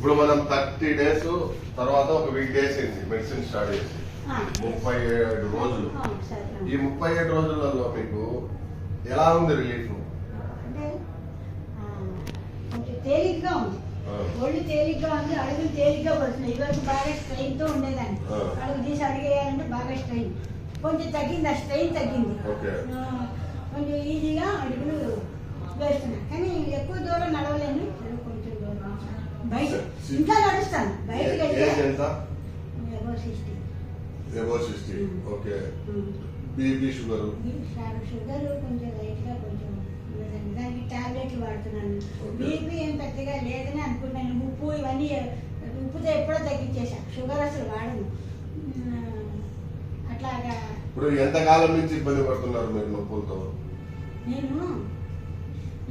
ఇప్పుడు మనం thirty days తర్వాత ఒక వీక్ డేస్ అయింది మెడిసిన్ స్టార్ట్ చేసి. ముప్పై ఏడు రోజులు. ఈ ముప్పై ఏడు రోజులలో మీకు ఎలా ఉంది రిలీఫ్? తేలిగ్గా ఉంది. ఒళ్ళు తేలిగ్గా ఉంది అడుగులు తేలిగ్గా పడుతున్నాయి. ఇవరకు బాగా స్ట్రెయిన్తో ఉండేదాన్ని. అడుగు తీసి అడిగేయాలంటే బాగా స్ట్రెయిన్. కొంచెం తగ్గింది? ఆ స్ట్రెయిన్ తగ్గింది. కొంచెం ఈజీగా అడుగులు వేస్తున్నా. కానీ ఎక్కువ దూరం నడవలేను. బయట. ఇంకా నడుస్తాను. బయటకు వెళ్తే ఏవో sixty. Okay. BP sugar? Sugar కొంచెం లైట్గా కొంచెం. దానికి టాబ్లెట్లు వాడుతున్నాను. బీపీ ఏం పెద్దగా లేదని అనుకున్నాను ఉప్పు ఇవన్నీ ఉప్పుతో ఎప్పుడో తగ్గించేసా షుగర్ అసలు వాడను. అట్లాగా ఇప్పుడు నుంచి ఇబ్బంది పడుతున్నారు మీరు నొప్పులతో? నేను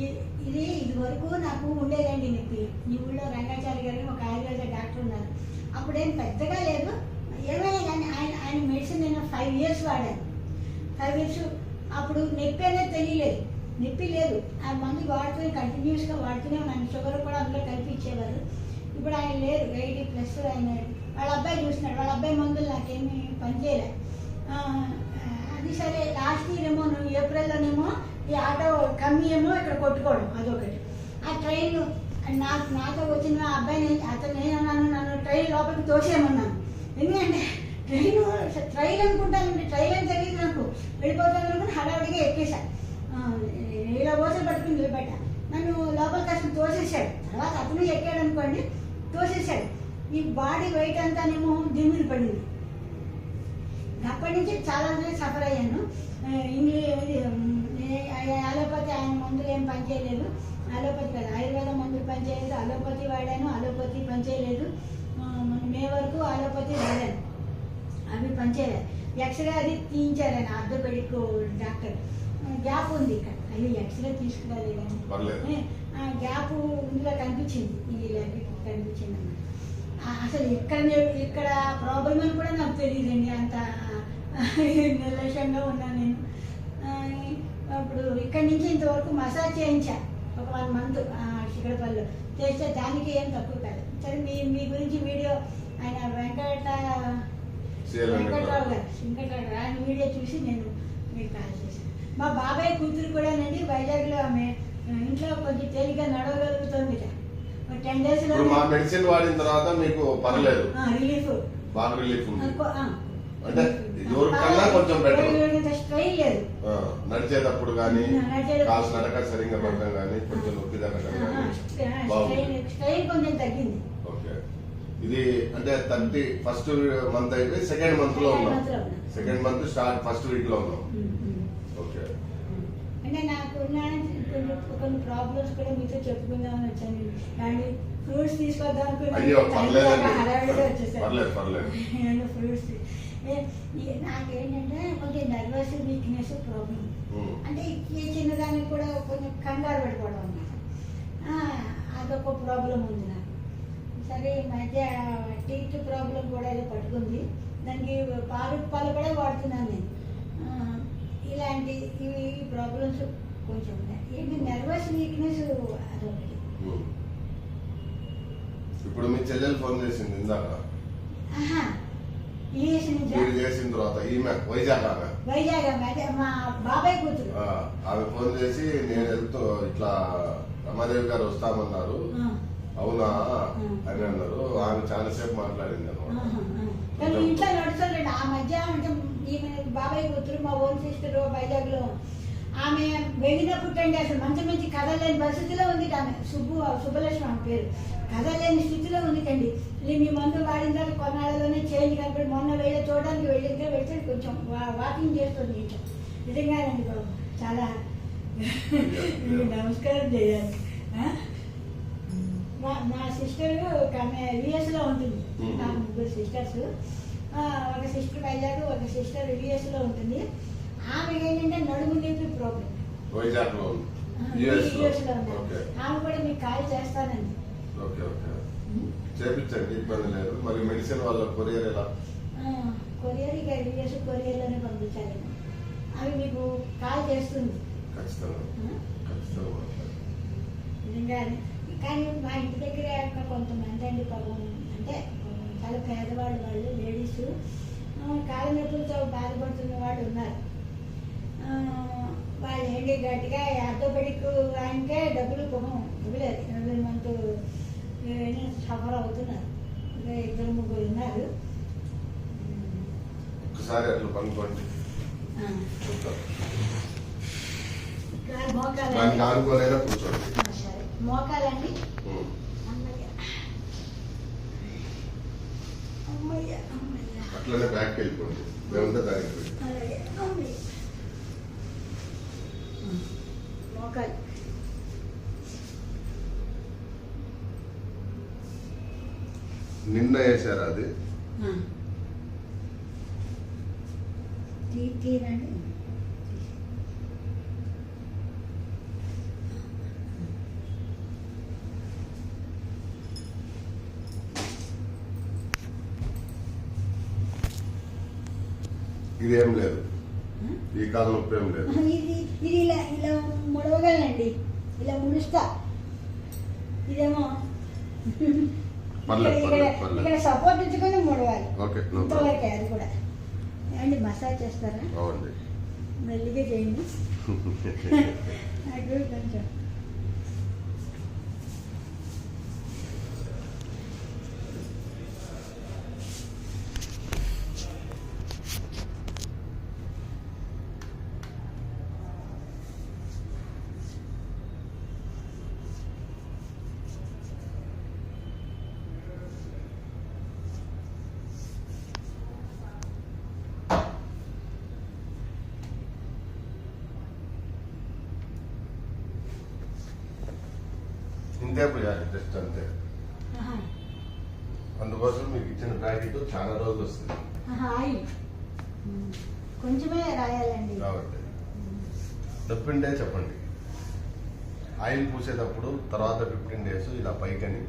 ఇది ఇది వరకు నాకు ఉండేదండి నొప్పి. మీ ఊళ్ళో రంగాచారి గారు ఒక ఆయుర్వేద డాక్టర్ ఉన్నారు. అప్పుడేం పెద్దగా లేదు. ఏమైనా కానీ ఆయన ఆయన మెడిసిన్ నేను ఫైవ్ ఇయర్స్ వాడాను. ఫైవ్ ఇయర్స్ అప్పుడు నొప్పి అనేది తెలియలేదు. నొప్పి లేదు. ఆ మందు వాడుతూనే కంటిన్యూస్గా వాడుతూనే ఉన్నాను. షుగర్ కూడా అందులో కల్పించేవారు ఇప్పుడు ఆయన లేరు. ఎయిటీ ప్లస్ ఆయన వాళ్ళ అబ్బాయి చూస్తున్నాడు. వాళ్ళ అబ్బాయి మందులు నాకేమీ పనిచేయలే. అది సరే. లాస్ట్ ఇయర్ ఏమో నువ్వు ఏప్రిల్లోనేమో ఈ ఆటో కమ్మి ఏమో ఇక్కడ కొట్టుకోవడం అదొకటి. ఆ ట్రైన్ నాకు నాతో వచ్చిన ఆ అబ్బాయిని అతను ఏమన్నాను నన్ను ట్రైన్ లోపలికి తోసేయమన్నాను. ఎందుకంటే ట్రైన్ ట్రైన్ అనుకుంటానండి ట్రైన్ అని తెలియదు నాకు. వెళ్ళిపోతాను అనుకుని హడావిడిగా ఎక్కేసా. ఇలా ఓసలు పట్టుకుని నిలబెట్ట నన్ను లోపల కష్టం తోసేసాడు తర్వాత అతను ఎక్కాడు అనుకోండి తోసేసాడు ఈ బాడీ వెయిట్ అంతానేమో దిమ్మిడి పడింది. అప్పటి నుంచి చాలా సఫర్ అయ్యాను ఆ, ఇంగ్లీష్ అలోపతి ఆయన మందులు ఏం పనిచేయలేదు అలోపతి కాదు ఆయుర్వేద మందులు పనిచేయలేదు అలోపతి వాడాను అలోపతి పనిచేయలేదు మే వరకు అలోపతి వాడాను అవి పనిచేయలేదు ఎక్స్రే అది తీయించారు ఆయన ఆర్థోపెడిక్ డాక్టర్. గ్యాప్ ఉంది ఇక్కడ. అయ్యో ఎక్స్రే తీసుకురాలేదని పర్లేదు. ఆ గ్యాప్ ఇందులో కనిపించింది. ఈ ల్యాబ్ కనిపించింది అసలు ఇక్కడ నే- ఇక్కడ ప్రాబ్లం అని కూడా నాకు తెలియదండి. అంత నిర్లక్ష్యంగా ఉన్నాను నేను. ఆ, అప్పుడు ఇక్కడి నుంచి ఇంతవరకు మసాజ్ చేయించా. ఒక వన్ మంత్ శిఖరపల్లిలో. చేస్తే దానికి ఏం తక్కువ కాదు సరే మీ మీ గురించి వీడియో ఆయన వెంకట CL వెంకటరావు. వెంకటరావు. గారు. వెంకటరావు గారు. ఆయన వీడియో చూసి నేను మీకు కాల్ చేశాను. మా బాబాయ్ కూతురు కూడానండి వైజాగ్లో ఆమె ఇంట్లో కొంచెం తేలిగ్గా నడవగలుగుతుంది టెన్ డేస్ మా మెడిసిన్ వాడిన తర్వాత మీకు పర్లేదు. రిలీఫ్. బాగా రిలీఫ్ ఉంది. అంటే ఎవరికన్నా కొంచెం నడిచేటప్పుడు కానీ నడక సరిగ్గా పడటం కానీ కొంచెం నొప్పి తగ్గడం కానీ బాగుంది స్ట్రైన్ స్ట్రైన్ కొంచెం తగ్గింది. ఓకే. ఇది అంటే థర్టీ ఫస్ట్ మంత్ అయిపోయి సెకండ్ మంత్లో ఉన్నాం. సెకండ్ మంత్ స్టార్ట్ ఫస్ట్ వీక్లో ఉన్నాం ఉమ్, ఉమ్. ఓకే అంటే నాకు కొన్ని ప్రాబ్లమ్స్ కూడా మీతో చెప్పుకుందామని వచ్చాను అండ్ ఫ్రూట్స్ తీసుకొద్దాం. అయ్యో పర్లేదండి. పర్లేదు పర్లేదు ఫ్రూట్స్ నాకేంటంటే కొంచెం నర్వస్ వీక్నెస్ ప్రాబ్లం. అంటే ఈ చిన్నదానికి కూడా కొంచెం కంగారు పడిపోవడం అన్నమాట అదొక ప్రాబ్లం ఉంది నాకు సరే ఈ మధ్య టీత్ ప్రాబ్లం కూడా ఏదో పట్టుకుంది. దానికి పాలు పాలు కూడా వాడుతున్నాను నేను. ఇలాంటి ఇవి ప్రాబ్లమ్స్ కొంచెం ఉన్నాయి. ఏంటి నర్వస్ వీక్నెస్ అదొకటి. ఇప్పుడు మీ చెల్లెలు ఫోన్ చేసింది ఇందాక. మీరు చేసిన తర్వాత ఈమె వైజాగ్ ఆమె. వైజాగ్ మా బాబాయ్ కూతురు. ఆమె ఫోన్ చేసి నేను వెళ్తూ ఇట్లా రమాదేవి గారు వస్తామన్నారు. అవునా. అని అన్నారు. ఆమె చాలా సేపు మాట్లాడింది అనమాట. ఇంట్లో నడుస్తుందండి ఆ మధ్య ఈమె బాబాయ్ కూతురు మా ఓన్ సిస్టర్ వైజాగ్లో ఆమె వెళ్ళినప్పుడు అండి అసలు మంచి మంచి కథలేని పరిస్థితిలో ఉంది ఆమె. సుబ్బు సుబ్బలక్ష్మి ఆమె పేరు. కథలేని స్థితిలో ఉంది కండి. ఇది మీ మందు వాడిన తర్వాత కొన్నాళ్ళలోనే చేంజ్ కనపడి మొన్న వెళ్ళి చూడడానికి వెళ్ళిందే వెళ్తే కొంచెం వాకింగ్ చేస్తుంది ఇంట్లో నిజంగానండి బాబు. చాలా. నమస్కారం చేయాలి మా మా సిస్టర్ ఒక ఆమె యుఎస్లో ఉంటుంది. నా ముగ్గురు సిస్టర్స్ ఒక సిస్టర్ వైజాగ్ ఒక సిస్టర్ యుఎస్లో ఉంటుంది. ఆమె ఏంటంటే నడుము నొప్పి ప్రాబ్లం వైజాగ్లో యుఎస్లో. యుఎస్లో ఉంది. ఓకే. ఆమె కూడా మీకు కాల్ చేస్తానండి. Okay okay. చేపించండి ఇబ్బంది లేదు. మరి మెడిసిన్ వాళ్ళ కొరియర్ ఎలా? కొరియర్ ఇక యుఎస్ కొరియర్లోనే పంపించాలి. అవి మీకు కాల్ చేస్తుంది. ఖచ్చితంగా. కానీ మా ఇంటి దగ్గర కొంతమంది అండి పాపం. అంటే చాలా పేదవాళ్ళు వాళ్ళు లేడీస్. కాళ్ళ నొప్పులతో బాధపడుతున్న వాళ్ళు ఉన్నారు. వాళ్ళు ఏంటి గట్టిగా ఆర్థోపెడిక్ ఆయనకే డబ్బులు పాపం ఇవ్వలేదు ఎవ్రీ మంత్ సఫర్ అవుతున్నారు. ఇంకా ఇద్దరు ముగ్గురు ఉన్నారు. ఒకసారి అట్లా పనుకోండి. దానికి కూర్చోండి. మోకాలండి. అట్లనే బ్యాక్ వెళ్ళిపోండి. మేముంటే దానికి మోకాలు. నిన్న వేసారు అది? తీరండి. ఇదేం లేదు. ఈ కాలం నొప్పి ఏం లేదు ఇది ఇది ఇలా ఇలా ముడవగలనండి. ఇలా ముడుస్తా. ఇదేమో. పర్లేదు, ఇక్కడ- పర్లేదు, ఇక్కడ- పర్లేదు. ఇక్కడ సపోర్ట్ ఇచ్చుకొని ముడవాలి. Okay no problem. ఇంతవరకే అది కూడా. ఏమండి మసాజ్ చేస్తారా? అవునండి. మెల్లిగా చేయండి. నాకు కొంచెం. ఇంతే పోయాలి జస్ట్ అంతే. అందుకోసం మీకు ఇచ్చిన ప్యాకెట్ చాలా రోజులు వస్తుంది. కొంచెమే రాయాలండి. కాబట్టి. ఉమ్. నొప్పి ఉంటే చెప్పండి. ఆయిల్ పూసేటప్పుడు తర్వాత ఫిఫ్టీన్ డేస్ ఇలా పైకని.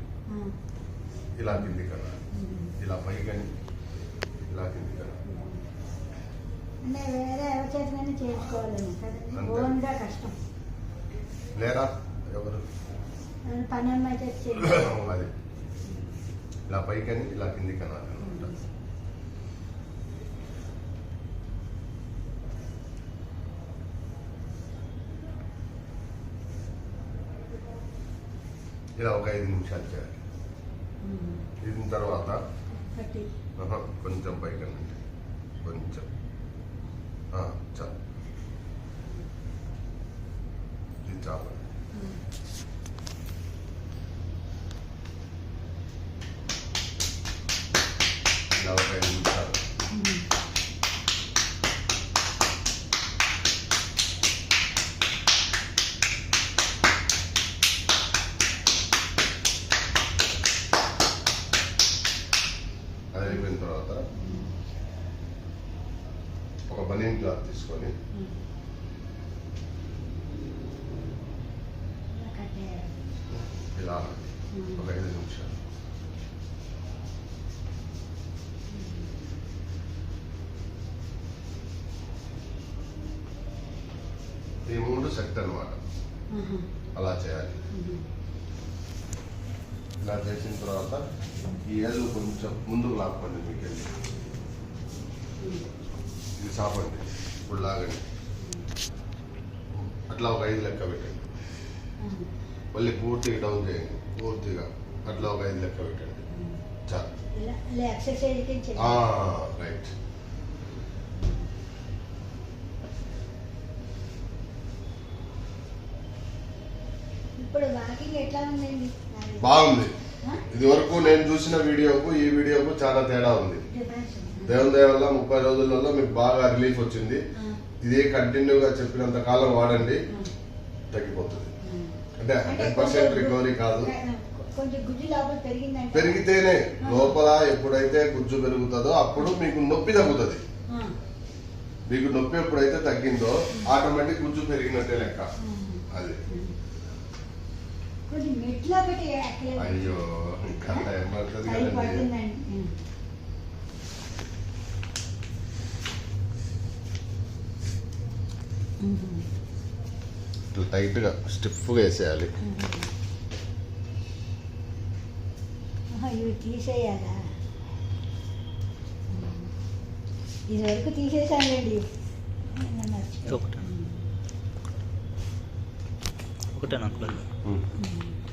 ఇలా కింది కదా. ఇలా పైకని ఇలా కింది కదా లేరా? ఎవరు? పని అమ్మాయి అది. ఇలా పైకని ఇలా కింది కనాలి అనమాట. ఇలా ఒక ఐదు నిమిషాలు చేయాలి. దీని తర్వాత కొంచెం పైకనండి కొంచెం. చాలు ఇది చాలు ఉమ్. ఇలా ఒక ఐదు నిమిషాలు ఉమ్. అది అయిపోయిన తర్వాత ఒక బనీన్ క్లాత్ తీసుకొని. ఇలా. ఒక ఐదు నిమిషాలు ఈ మూడు అన్నమాట ఆహా. అలా చేయాలి ఇలా చేసిన తర్వాత ఈ ఏళ్ళు కొంచెం ముందుకు లాక్కోండి మీకు. ఇది సాపండి ఇప్పుడు లాగండి అట్లా ఒక ఐదు లెక్క పెట్టండి. మళ్ళీ పూర్తిగా డౌన్ చేయండి పూర్తిగా అట్లా ఒక ఐదు లెక్క పెట్టండి. చాలు రైట్ ఇప్పుడు వాకింగ్ ఎట్లా ఉందండి. బాగుంది? ఇది వరకు నేను చూసిన వీడియోకు ఈ వీడియోకు చాలా తేడా ఉంది? దేవుని దయ వల్ల ముప్పై రోజులలో మీకు బాగా రిలీఫ్ వచ్చింది. ఇదే కంటిన్యూగా చెప్పినంత కాలం వాడండి. తగ్గిపోతుంది. అంటే హండ్రెడ్ పర్సెంట్ రికవరీ కాదు పెరిగితేనే లోపల ఎప్పుడైతే గుజ్జు పెరుగుతుందో అప్పుడు మీకు నొప్పి తగ్గుతుంది. మీకు నొప్పి ఎప్పుడైతే తగ్గిందో ఆటోమేటిక్ గుజ్జు పెరిగినట్టే లెక్క అది కొంచెం మెట్లు ఒకటి. అయ్యో ఇంకా టైం కదండి. ఇట్లా టైట్గా స్టిఫ్గా వేసేయాలి ఇవి తీసేయాలా? ఇది వరకు తీసేసానండి నేను మర్చిపోయాను. ఒకటే ఒకటే నాకు ఉమ్. ఉమ్.